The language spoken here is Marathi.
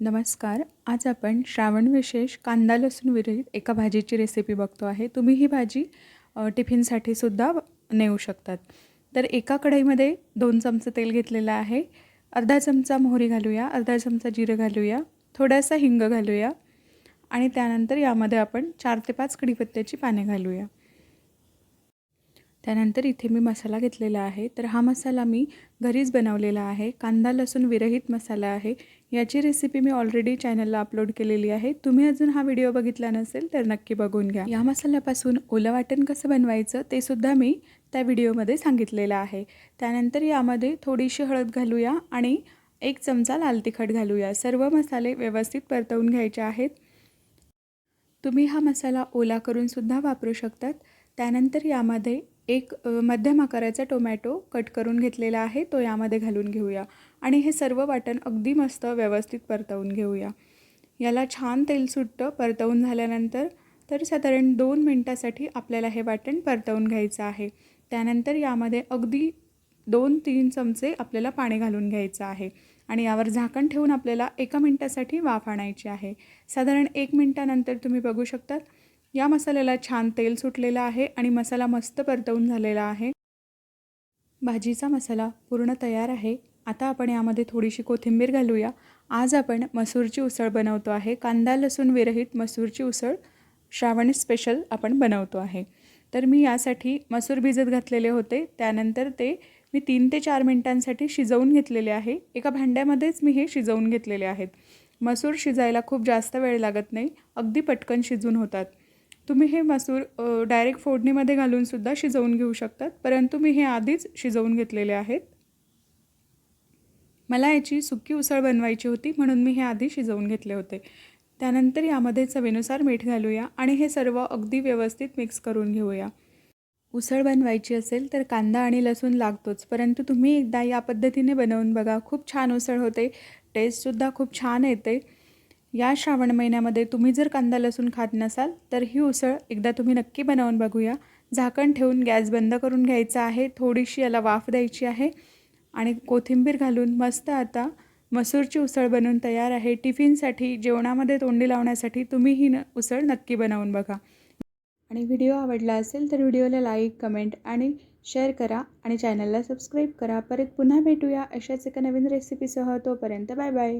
नमस्कार. आज आपण श्रावण विशेष कांदा लसूण विरहित एका भाजीची रेसिपी बघतो आहे. तुम्ही ही भाजी टिफिनसाठी सुद्धा नेऊ शकतात. तर एका कढईमध्ये दोन चमचे तेल घेतलेलं आहे. अर्धा चमचा मोहरी घालूया अर्धा चमचा जिरं घालूया थोडासा हिंग घालूया आणि त्यानंतर यामध्ये आपण चार ते पाच कढीपत्त्याची पाने घालूया. त्यानंतर इथे मी मसाला घेतलेला आहे. तर हा मसाला मी घरीच बनवलेला आहे. कांदा लसूण विरहित मसाला आहे. याची रेसिपी मी ऑलरेडी चॅनलला अपलोड केलेली आहे. तुम्ही अजून हा व्हिडिओ बघितला नसेल तर नक्की बघून घ्या. या मसाल्यापासून ओलं वाटण कसं बनवायचं ते सुद्धा मी त्या व्हिडिओमध्ये सांगितलेलं आहे. त्यानंतर यामध्ये थोडीशी हळद घालूया आणि एक चमचा लाल तिखट घालूया. सर्व मसाले व्यवस्थित परतवून घ्यायचे आहेत. तुम्ही हा मसाला ओला करूनसुद्धा वापरू शकतात. त्यानंतर यामध्ये एक मध्यम आकाराचा टोमॅटो कट करून घेतलेला आहे तो यामध्ये घालून घेऊया. आणि हे सर्व वाटण अगदी मस्त व्यवस्थित परतवून घेऊया. याला छान तेल सुटतं परतवून झाल्यानंतर तर साधारण दोन मिनटासाठी आपल्याला हे वाटण परतवून घ्यायचं आहे. त्यानंतर यामध्ये अगदी दोन तीन चमचे आपल्याला पाणी घालून घ्यायचं आहे. आणि यावर झाकण ठेवून आपल्याला एका मिनटासाठी वाफ आणायची आहे. साधारण एक मिनटानंतर तुम्ही बघू शकतात या मसाल्याला छान तेल सुटलेलं आहे आणि मसाला मस्त परतवून झालेला आहे. भाजीचा मसाला पूर्ण तयार आहे. आता आपण यामध्ये थोडीशी कोथिंबीर घालूया. आज आपण मसूरची उसळ बनवतो आहे. कांदा लसूण विरहित मसूरची उसळ श्रावण स्पेशल आपण बनवतो आहे. तर मी यासाठी मसूर भिजत घातलेले होते. त्यानंतर ते मी तीन ते चार मिनटांसाठी शिजवून घेतलेले आहे. एका भांड्यामध्येच मी हे शिजवून घेतलेले आहेत. मसूर शिजायला खूप जास्त वेळ लागत नाही. अगदी पटकन शिजून होतात. तुम्ही हे मसूर डायरेक्ट फोडणीमध्ये घालूनसुद्धा शिजवून घेऊ शकतात. परंतु मी हे आधीच शिजवून घेतलेले आहेत. मला याची सुकी उसळ बनवायची होती म्हणून मी हे आधी शिजवून घेतले होते. त्यानंतर यामध्ये चवीनुसार मीठ घालूया आणि हे सर्व अगदी व्यवस्थित मिक्स करून घेऊया. उसळ बनवायची असेल तर कांदा आणि लसूण लागतोच परंतु तुम्ही एकदा या पद्धतीने बनवून बघा. खूप छान उसळ होते. टेस्टसुद्धा खूप छान येते. या श्रावण महिन्यामध्ये तुम्ही जर कांदा लसूण खात नसाल तर ही उसळ एकदा तुम्ही नक्की बनवून बघूया. झाकण ठेवून गॅस बंद करून घ्यायचा आहे. थोडीशी याला वाफ द्यायची आहे आणि कोथिंबीर घालून मस्त आता मसूरची उसळ बनवून तयार आहे. टिफिनसाठी जेवणामध्ये तोंडी लावण्यासाठी तुम्ही ही न उसळ नक्की बनवून बघा. आणि व्हिडिओ आवडला असेल तर व्हिडिओला लाईक कमेंट आणि शेअर करा आणि चॅनलला सबस्क्राईब करा. परत पुन्हा भेटूया अशाच एका नवीन रेसिपीसह. तोपर्यंत बाय बाय.